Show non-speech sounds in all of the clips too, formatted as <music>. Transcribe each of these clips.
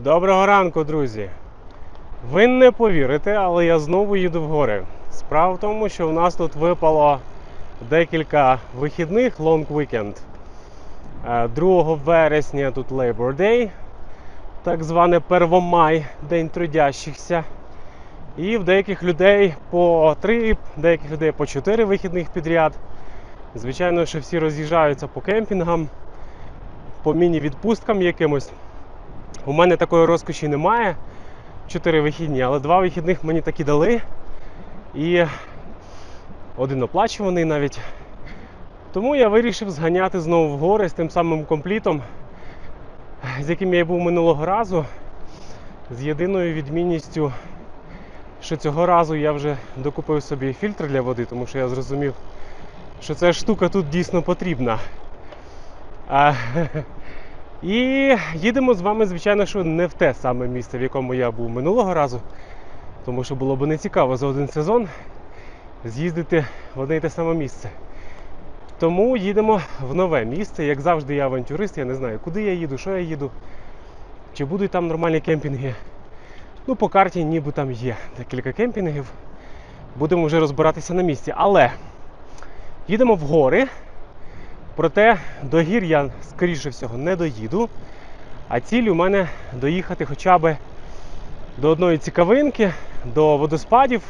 Доброго ранку, друзі! Ви не повірите, але я знову їду в гори. Справа в тому, що в нас тут випало декілька вихідних long weekend. Е, 2 вересня тут Labor Day, так зване Первомай, День трудящихся. І в деяких людей по 3, деяких людей по 4 вихідних підряд. Звичайно, що всі роз'їжджаються по кемпінгам, по міні-відпусткам якимось. У мене такої розкоші немає. Чотири вихідні, але два вихідних мені такі дали. І один оплачуваний навіть. Тому я вирішив зганяти знову в гори з тим самим комплітом, з яким я був минулого разу. З єдиною відмінністю, що цього разу я вже докупив собі фільтр для води, тому що я зрозумів, що ця штука тут дійсно потрібна. А, <laughs> і їдемо з вами, звичайно, що не в те саме місце, в якому я був минулого разу, тому що було б не цікаво за один сезон з'їздити в одне і те саме місце. Тому їдемо в нове місце. Як завжди, я авантюрист, я не знаю, куди я їду, що я їду, чи будуть там нормальні кемпінги. Ну, по карті ніби там є декілька кемпінгів. Будемо вже розбиратися на місці. Але їдемо в гори. Проте до гір я, скоріше всього, не доїду. А ціль у мене доїхати хоча б до одної цікавинки, до водоспадів.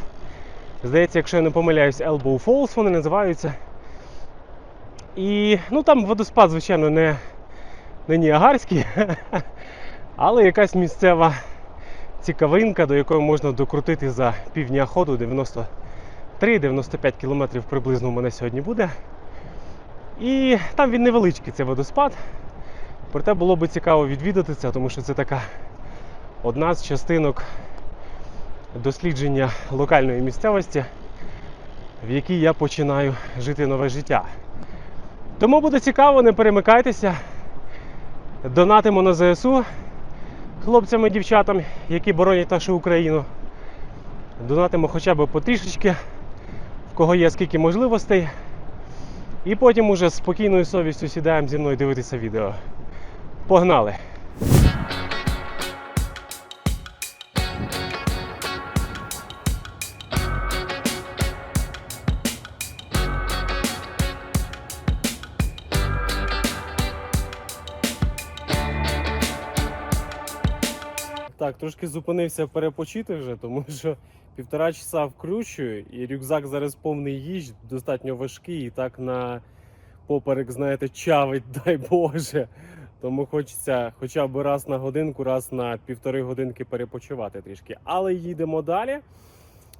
Здається, якщо я не помиляюсь, Elbow Falls вони називаються. І ну там водоспад, звичайно, не, не Ніагарський, <laughs> але якась місцева цікавинка, до якої можна докрутити за півдня ходу 93-95 кілометрів приблизно у мене сьогодні буде. І там він невеличкий цей водоспад. Проте було би цікаво відвідати це, тому що це така одна з частинок дослідження локальної місцевості, в якій я починаю жити нове життя. Тому буде цікаво, не перемикайтеся. Донатимо на ЗСУ хлопцям і дівчатам, які боронять нашу Україну. Донатимо хоча б потрішечки, в кого є скільки можливостей. І потім уже спокійною совістю сідаємо зі мною дивитися відео. Погнали! Трошки зупинився перепочити вже, тому <laughs> що півтора часа вкручую, і рюкзак зараз повний їж, достатньо важкий, і так на поперек, знаєте, чавить, <laughs> дай Боже. Тому хочеться хоча б раз на годинку, раз на півтори годинки перепочивати трішки. Але їдемо далі.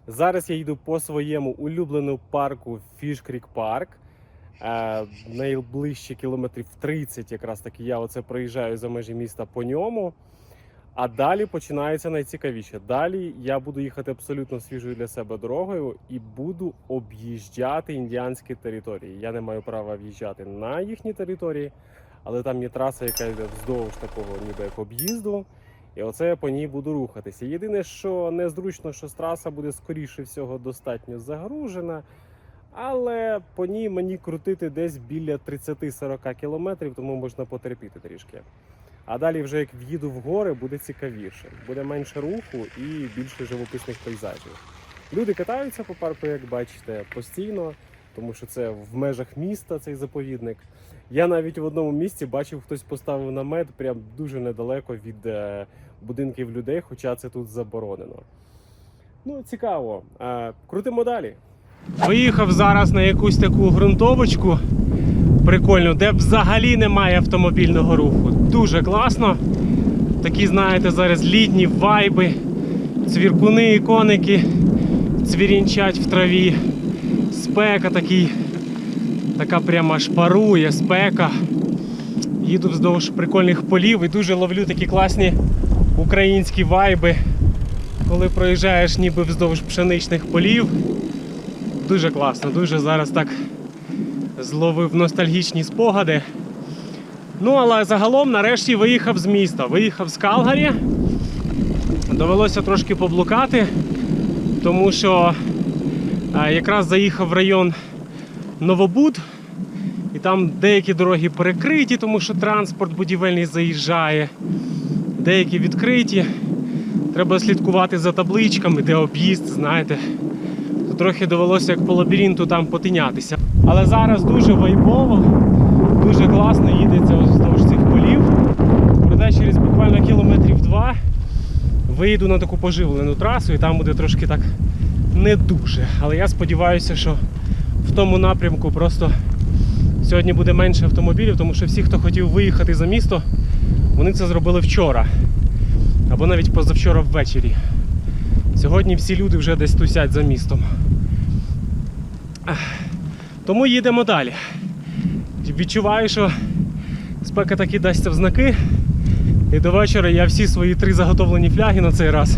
Зараз я їду по своєму улюбленому парку Creek Park. Е, найближче кілометрів 30, якраз таки я оце проїжджаю за межі міста по ньому. А далі починається найцікавіше. Далі я буду їхати абсолютно свіжою для себе дорогою і буду об'їжджати індіанські території. Я не маю права в'їжджати на їхні території, але там є траса, яка йде вздовж такого, ніби як об'їзду. І оце я по ній буду рухатися. Єдине, що незручно, що траса буде скоріше всього достатньо загружена. Але по ній мені крутити десь біля 30-40 кілометрів, тому можна потерпіти трішки. А далі, вже як в'їду в гори, буде цікавіше. Буде менше руху і більше живописних пейзажів. Люди катаються по парку, як бачите, постійно, тому що це в межах міста цей заповідник. Я навіть в одному місці бачив, хтось поставив намет прям дуже недалеко від е, будинків людей, хоча це тут заборонено. Ну, цікаво. Е, крутимо далі. Виїхав зараз на якусь таку ґрунтовочку прикольно, де взагалі немає автомобільного руху. Дуже класно. Такі, знаєте, зараз літні вайби, цвіркуни і коники цвірінчать в траві. Спека такий, така прямо аж парує, спека. Їду вздовж прикольних полів і дуже ловлю такі класні українські вайби, коли проїжджаєш ніби вздовж пшеничних полів. Дуже класно, дуже зараз так зловив ностальгічні спогади. Ну, але загалом нарешті виїхав з міста. Виїхав з Калгарі. Довелося трошки поблукати, тому що е, якраз заїхав в район Новобуд, і там деякі дороги перекриті, тому що транспорт будівельний заїжджає. деякі відкриті. Треба слідкувати за табличками, де об'їзд, знаєте. Трохи довелося як по лабіринту там потинятися. Але зараз дуже вайбово, дуже класно їдеться вздовж цих полів. Проте через буквально кілометрів два виїду на таку поживлену трасу і там буде трошки так не дуже. Але я сподіваюся, що в тому напрямку просто сьогодні буде менше автомобілів, тому що всі, хто хотів виїхати за місто, вони це зробили вчора. Або навіть позавчора ввечері. Сьогодні всі люди вже десь тусять за містом. Тому їдемо далі. Відчуваю, що спека таки дасться в знаки. І до вечора я всі свої три заготовлені фляги на цей раз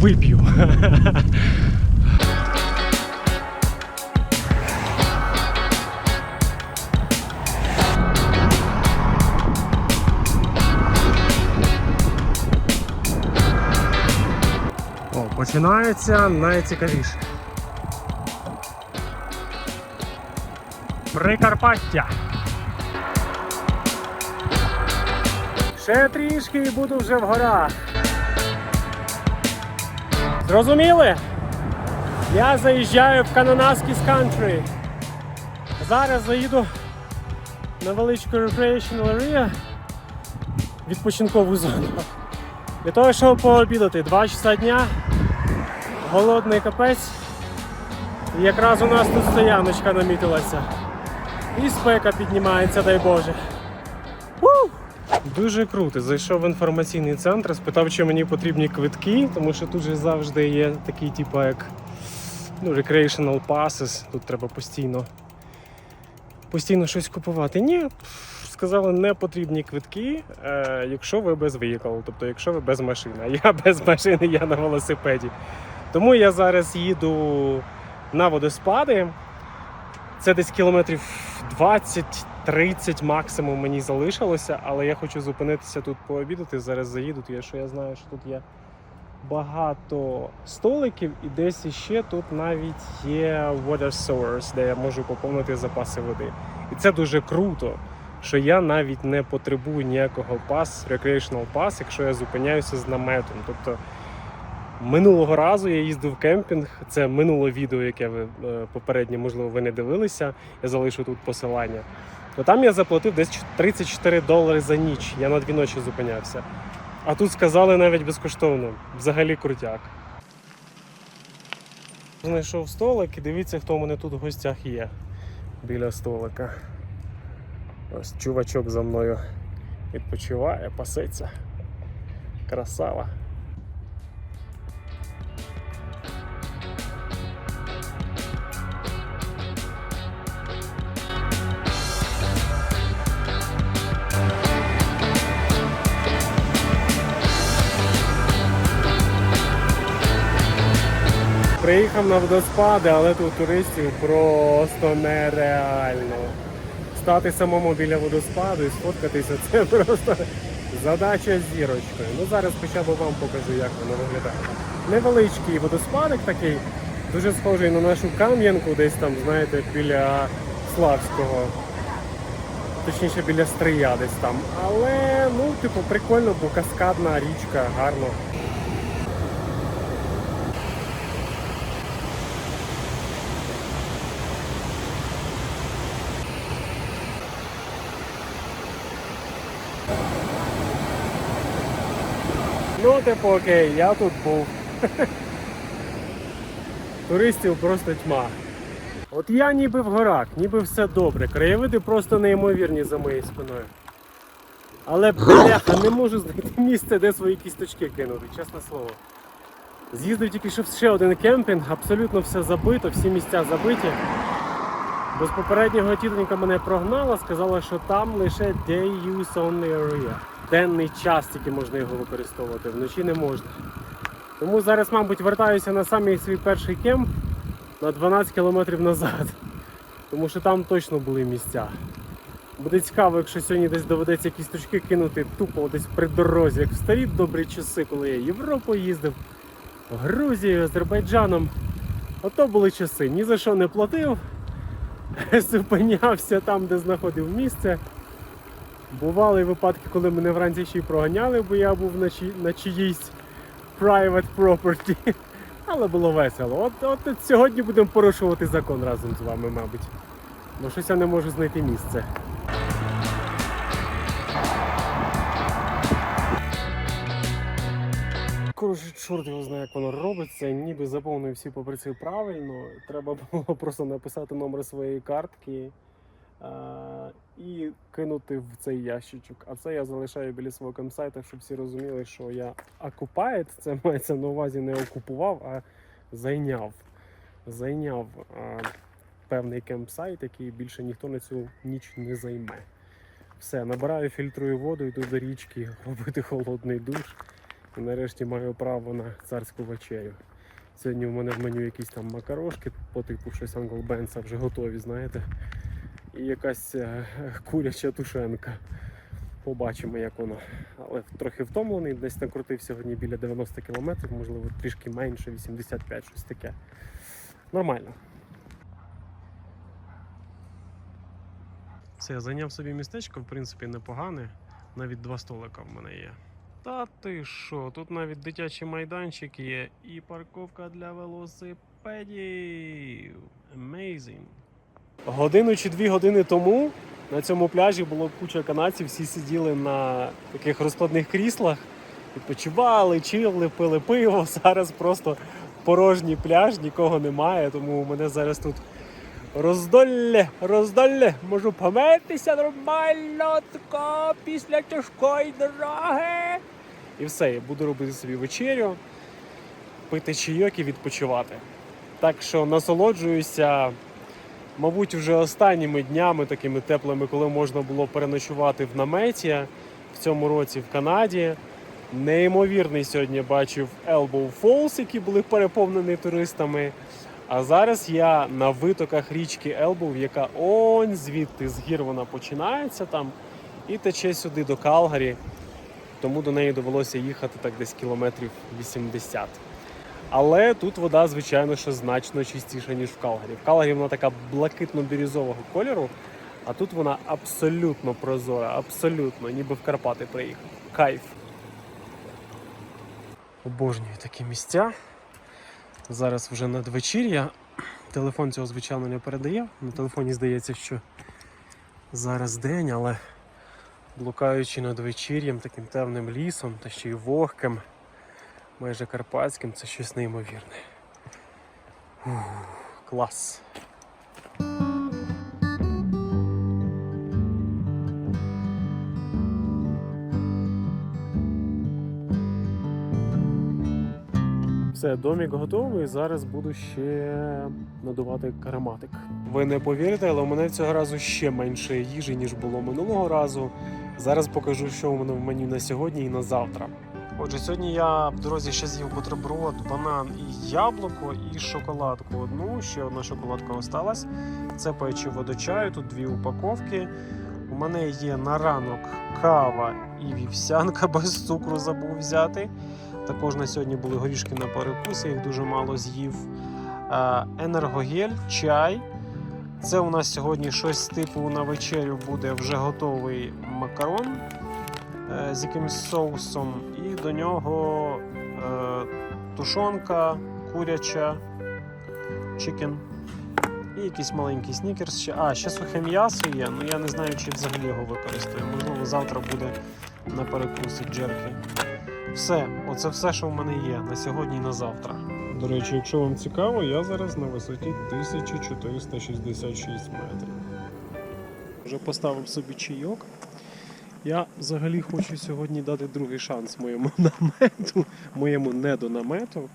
вип'ю. О, починається найцікавіше. Прикарпаття. Ще трішки і буду вже в горах. Зрозуміли? Я заїжджаю в Кананаскіс Country. Зараз заїду на величку Recreational Area відпочинкову зону. Для того, щоб пообідати 2 часа дня, голодний капець. І якраз у нас тут стояночка намітилася. І спека піднімається, дай Боже. Дуже круто. Зайшов в інформаційний центр, спитав, чи мені потрібні квитки, тому що тут же завжди є такі, типу, як ну, recreational passes. Тут треба постійно, постійно щось купувати. Ні, сказали, не потрібні квитки, е, якщо ви без виїхали, тобто якщо ви без машини. Я без машини, я на велосипеді. Тому я зараз їду на водоспади. Це десь кілометрів 20-30 максимум мені залишилося, але я хочу зупинитися тут пообідати. Зараз заїду, тому що я знаю, що тут є багато столиків, і десь іще тут навіть є water source, де я можу поповнити запаси води. І це дуже круто, що я навіть не потребую ніякого пас, recreational pass, якщо я зупиняюся з наметом. Тобто Минулого разу я їздив в кемпінг. Це минуле відео, яке ви е, попереднє, можливо, ви не дивилися. Я залишу тут посилання. То там я заплатив десь 34 долари за ніч. Я на дві ночі зупинявся. А тут сказали навіть безкоштовно. Взагалі крутяк. Знайшов столик і дивіться, хто у мене тут в гостях є біля столика. Ось чувачок за мною відпочиває, пасеться. Красава. Приїхав на водоспади, але тут туристів просто нереально. Стати самому біля водоспаду і сфоткатися це просто задача з зірочкою. Ну зараз хоча б вам покажу, як воно виглядає. Невеличкий водоспадик такий, дуже схожий на нашу кам'янку, десь там, знаєте, біля Славського. Точніше біля Стрия десь там. Але ну, типу, прикольно, бо каскадна річка, гарно. Ну, типу, окей, я тут був. Туристів просто тьма. От я ніби в горах, ніби все добре. Краєвиди просто неймовірні за моєю спиною. Але бляха, не можу знайти місце, де свої кісточки кинути, чесне слово. З'їздив тільки що ще один кемпінг, абсолютно все забито, всі місця забиті. Бо з попереднього тітонька мене прогнала, сказала, що там лише day use only area. Денний час тільки можна його використовувати, вночі не можна. Тому зараз, мабуть, вертаюся на самий свій перший кемп на 12 кілометрів назад. Тому що там точно були місця. Буде цікаво, якщо сьогодні десь доведеться якісь точки кинути тупо десь при дорозі, як в старі добрі часи, коли я Європу їздив, Грузією, Азербайджаном. Ото були часи. Ні за що не платив, <laughs> зупинявся там, де знаходив місце. Бували випадки, коли мене вранці ще й проганяли, бо я був на, чиї, на чиїсь private property. <laughs> Але було весело. От, от, сьогодні будемо порушувати закон разом з вами, мабуть. Бо щось я не можу знайти місце. Коротше, чорт його знає, як воно робиться. Ніби заповнив всі папірці правильно. Треба було просто написати номер своєї картки і кинути в цей ящичок. А це я залишаю біля свого кемпсайта, щоб всі розуміли, що я окупаєт, це мається на увазі не окупував, а зайняв. Зайняв а, певний кемпсайт, який більше ніхто на цю ніч не займе. Все, набираю, фільтрую воду, йду до річки <laughs> робити холодний душ. І нарешті маю право на царську вечерю. Сьогодні у мене в меню якісь там макарошки по типу щось Ben's, вже готові, знаєте. І якась е, куряча тушенка. Побачимо, як воно. Але трохи втомлений, десь накрутив сьогодні біля 90 кілометрів, можливо, трішки менше, 85, щось таке. Нормально. Все, я зайняв собі містечко, в принципі, непогане. Навіть два столика в мене є. Та ти що, тут навіть дитячий майданчик є і парковка для велосипедів. Amazing. Годину чи дві години тому на цьому пляжі було куча канадців, всі сиділи на таких розкладних кріслах, відпочивали, чили, пили пиво. <laughs> Зараз просто порожній пляж, нікого немає, тому у мене зараз тут роздолле, роздолле. Можу помитися нормально тако після тяжкої дороги. І все, я буду робити собі вечерю, пити чайок і відпочивати. Так що насолоджуюся, мабуть, вже останніми днями такими теплими, коли можна було переночувати в наметі в цьому році в Канаді. Неймовірний сьогодні бачив Elbow Falls, які були переповнені туристами. А зараз я на витоках річки Елбов, яка он звідти з гір вона починається там і тече сюди до Калгарі. Тому до неї довелося їхати так десь кілометрів 80. Але тут вода, звичайно, що значно чистіша, ніж в Калгарі. В Калгарі вона така блакитно-бірюзового кольору, а тут вона абсолютно прозора, абсолютно, ніби в Карпати приїхав. Кайф. Обожнюю такі місця. Зараз вже надвечір'я. Телефон цього, звичайно, не передає. На телефоні здається, що зараз день, але блукаючи над вечір'ям, таким темним лісом та ще й вогким, майже карпатським, це щось неймовірне. Ух, клас. Все, домік готовий. Зараз буду ще надувати караматик. Ви не повірите, але у мене цього разу ще менше їжі, ніж було минулого разу. Зараз покажу, що у мене в меню на сьогодні і на завтра. Отже, сьогодні я в дорозі ще з'їв бутерброд, банан і яблуко, і шоколадку одну. Ще одна шоколадка осталась. Це печиво до чаю, тут дві упаковки. У мене є на ранок кава і вівсянка <laughs> без цукру забув взяти. Також на сьогодні були горішки на перекус, я їх дуже мало з'їв. Е, Енергогель, чай. Це у нас сьогодні щось типу на вечерю буде вже готовий макарон з якимось соусом. І до нього е, тушонка, куряча, чикен. І якийсь маленький снікерс. ще. А, ще сухе м'ясо є, ну я не знаю, чи взагалі його використаю. Можливо, завтра буде на перекусик джерки. Все, оце все, що в мене є на сьогодні і на завтра. До речі, якщо вам цікаво, я зараз на висоті 1466 метрів. Вже поставив собі чайок. Я взагалі хочу сьогодні дати другий шанс моєму <laughs> намету, моєму недонамету.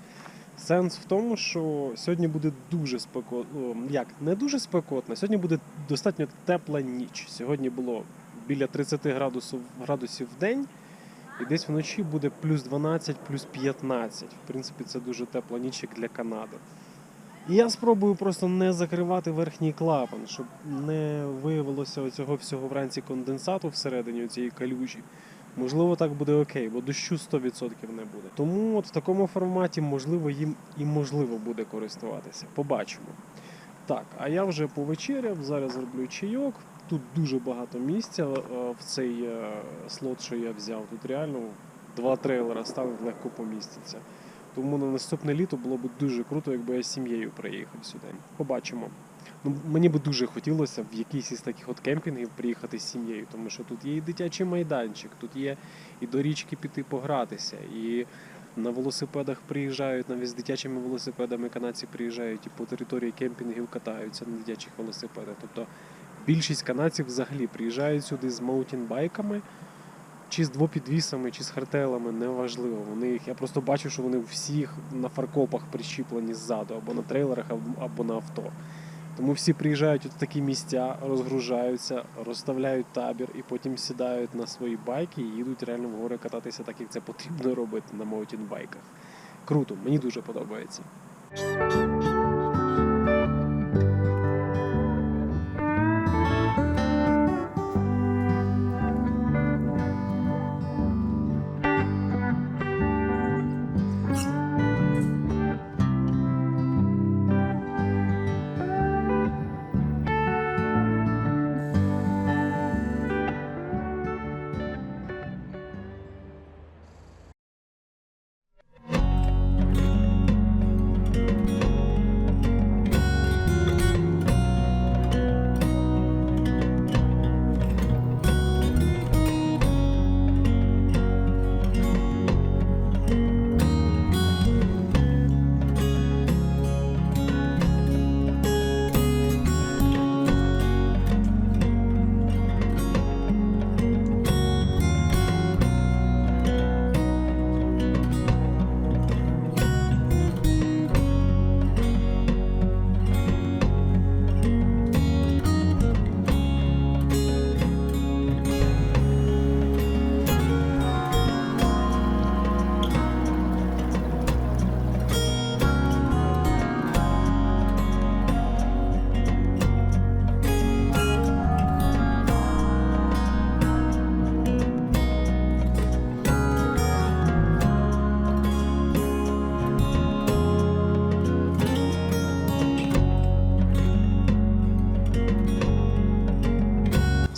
Сенс в тому, що сьогодні буде дуже спекотно. Як, не дуже спекотно, сьогодні буде достатньо тепла ніч. Сьогодні було біля 30 градусів, градусів в день. І десь вночі буде плюс 12, плюс 15. В принципі, це дуже тепла ніч як для Канади. І я спробую просто не закривати верхній клапан, щоб не виявилося оцього всього вранці конденсату всередині цієї калюжі. Можливо, так буде окей, бо дощу 100% не буде. Тому от в такому форматі, можливо, їм і можливо буде користуватися. Побачимо. Так, а я вже повечеряв, зараз зроблю чайок Тут дуже багато місця е, в цей е, слот, що я взяв. Тут реально два трейлера стануть легко помістяться. Тому на наступне літо було б дуже круто, якби я з сім'єю приїхав сюди. Побачимо. Ну, мені би дуже хотілося в якийсь із таких от кемпінгів приїхати з сім'єю, тому що тут є і дитячий майданчик, тут є і до річки піти погратися, і на велосипедах приїжджають, навіть з дитячими велосипедами канадці приїжджають і по території кемпінгів катаються на дитячих велосипедах. Тобто більшість канадців взагалі приїжджають сюди з маутінбайками, чи з двопідвісами, чи з хартелами, неважливо. Вони їх, я просто бачу, що вони всіх на фаркопах прищіплені ззаду, або на трейлерах, або- на авто. Тому всі приїжджають в такі місця, розгружаються, розставляють табір і потім сідають на свої байки і їдуть реально в гори кататися так, як це потрібно робити на маутінбайках. Круто, мені дуже подобається.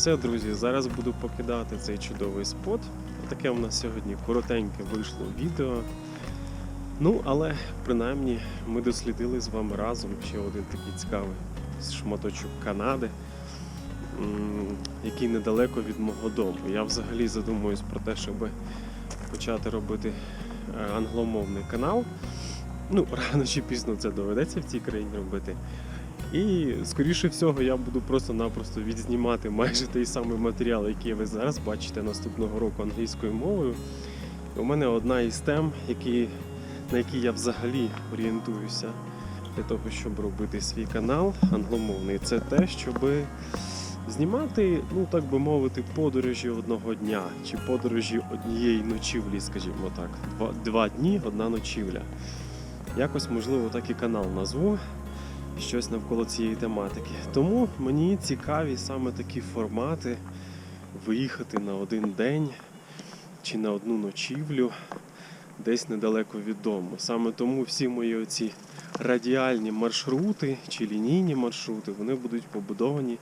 Все, друзі, зараз буду покидати цей чудовий спот. Таке у нас сьогодні коротеньке вийшло відео. Ну, але принаймні ми дослідили з вами разом ще один такий цікавий шматочок Канади, який недалеко від мого дому. Я взагалі задумуюсь про те, щоб почати робити е, англомовний канал. Ну, рано чи пізно це доведеться в цій країні робити. І скоріше всього я буду просто-напросто відзнімати майже той самий матеріал, який ви зараз бачите наступного року англійською мовою. У мене одна із тем, які, на які я взагалі орієнтуюся для того, щоб робити свій канал англомовний, це те, щоб знімати, ну так би мовити, подорожі одного дня чи подорожі однієї ночівлі, скажімо так. Два, два дні, одна ночівля. Якось, можливо, так і канал назву щось навколо цієї тематики. Тому мені цікаві саме такі формати виїхати на один день чи на одну ночівлю десь недалеко від дому. Саме тому всі мої оці радіальні маршрути чи лінійні маршрути вони будуть побудовані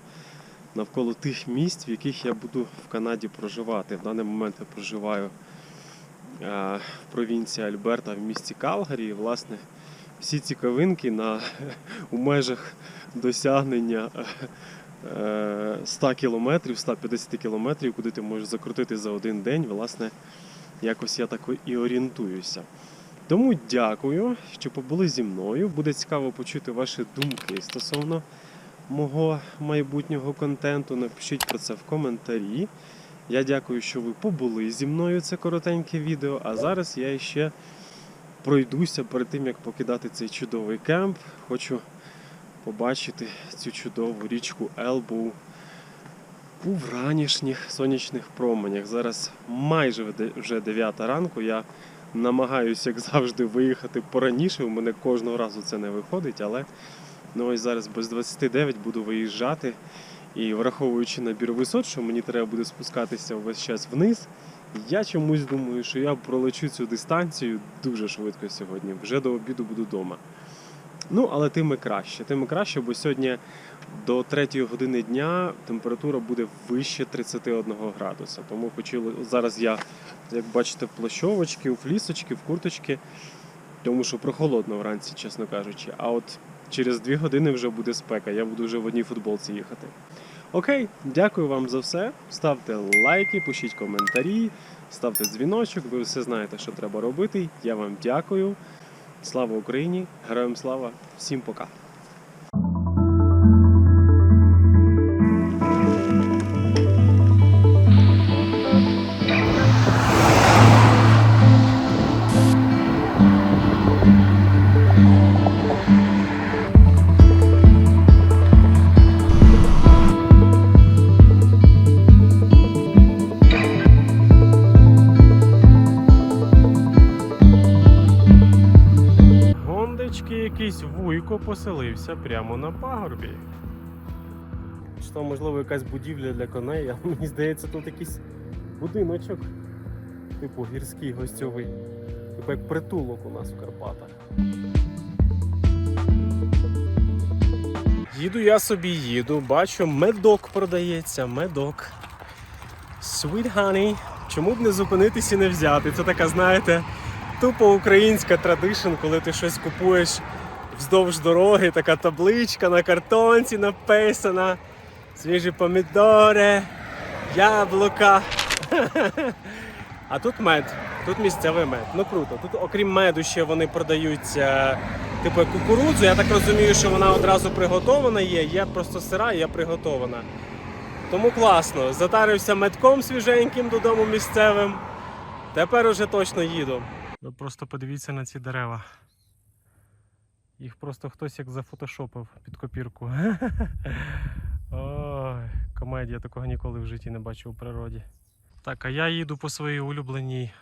навколо тих місць, в яких я буду в Канаді проживати. В даний момент я проживаю е, в провінції Альберта в місті Калгарі. І, власне, всі цікавинки на, <laughs> у межах досягнення е, 100 кілометрів, 150 кілометрів, куди ти можеш закрутити за один день. Власне, якось я так і орієнтуюся. Тому дякую, що побули зі мною. Буде цікаво почути ваші думки стосовно мого майбутнього контенту. Напишіть про це в коментарі. Я дякую, що ви побули зі мною. Це коротеньке відео. А зараз я ще пройдуся перед тим, як покидати цей чудовий кемп. Хочу побачити цю чудову річку Елбоу у вранішніх сонячних променях. Зараз майже вже 9 ранку. Я намагаюся, як завжди, виїхати пораніше. У мене кожного разу це не виходить, але ну ось зараз без 29 буду виїжджати. І враховуючи набір висот, що мені треба буде спускатися весь час вниз, я чомусь думаю, що я пролечу цю дистанцію дуже швидко сьогодні. Вже до обіду буду вдома. Ну, але тим і краще. Тим і краще, бо сьогодні до 3 години дня температура буде вище 31 градуса. Тому хотіли зараз я, як бачите, в плащовочки, у флісочки, в курточки, тому що прохолодно вранці, чесно кажучи. А от через 2 години вже буде спека. Я буду вже в одній футболці їхати. Окей, дякую вам за все. Ставте лайки, пишіть коментарі, ставте дзвіночок. Ви все знаєте, що треба робити. Я вам дякую. Слава Україні! Героям слава! Всім пока! Гондички якийсь вуйко поселився прямо на пагорбі. Чи то, можливо, якась будівля для коней, але мені здається, тут якийсь будиночок, типу гірський гостьовий, типу як притулок у нас в Карпатах. Їду я собі їду, бачу, медок продається, медок. Sweet honey. Чому б не зупинитись і не взяти? Це така, знаєте, тупо українська традишн, коли ти щось купуєш вздовж дороги, така табличка на картонці написана. Свіжі помідори, яблука. <laughs> А тут мед, тут місцевий мед. Ну круто. Тут, окрім меду, ще вони продають е, типу кукурудзу. Я так розумію, що вона одразу приготована є. Є просто сира, є приготована. Тому класно. Затарився медком свіженьким додому місцевим. Тепер уже точно їду. Ви просто подивіться на ці дерева. Їх просто хтось як зафотошопив під копірку. <laughs> Ой, комедія такого ніколи в житті не бачив у природі. Так, а я їду по своїй улюбленій,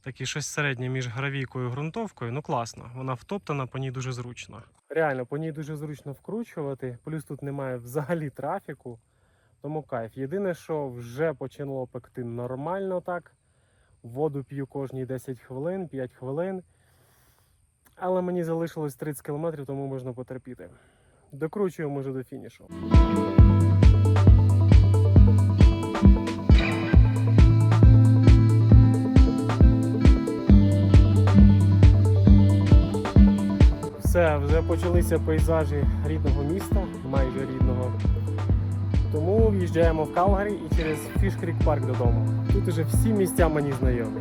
такій щось середнє між гравійкою і ґрунтовкою. Ну класно, вона втоптана, по ній дуже зручно. Реально, по ній дуже зручно вкручувати, плюс тут немає взагалі трафіку, тому кайф. Єдине, що вже почало пекти нормально так. Воду п'ю кожні 10 хвилин, 5 хвилин. Але мені залишилось 30 кілометрів, тому можна потерпіти. Докручуємо вже до фінішу. Все, вже почалися пейзажі рідного міста, майже рідного. Тому в'їжджаємо в Калгарі і через Фішкрік Парк додому. Тут уже всі місця мені знайомі.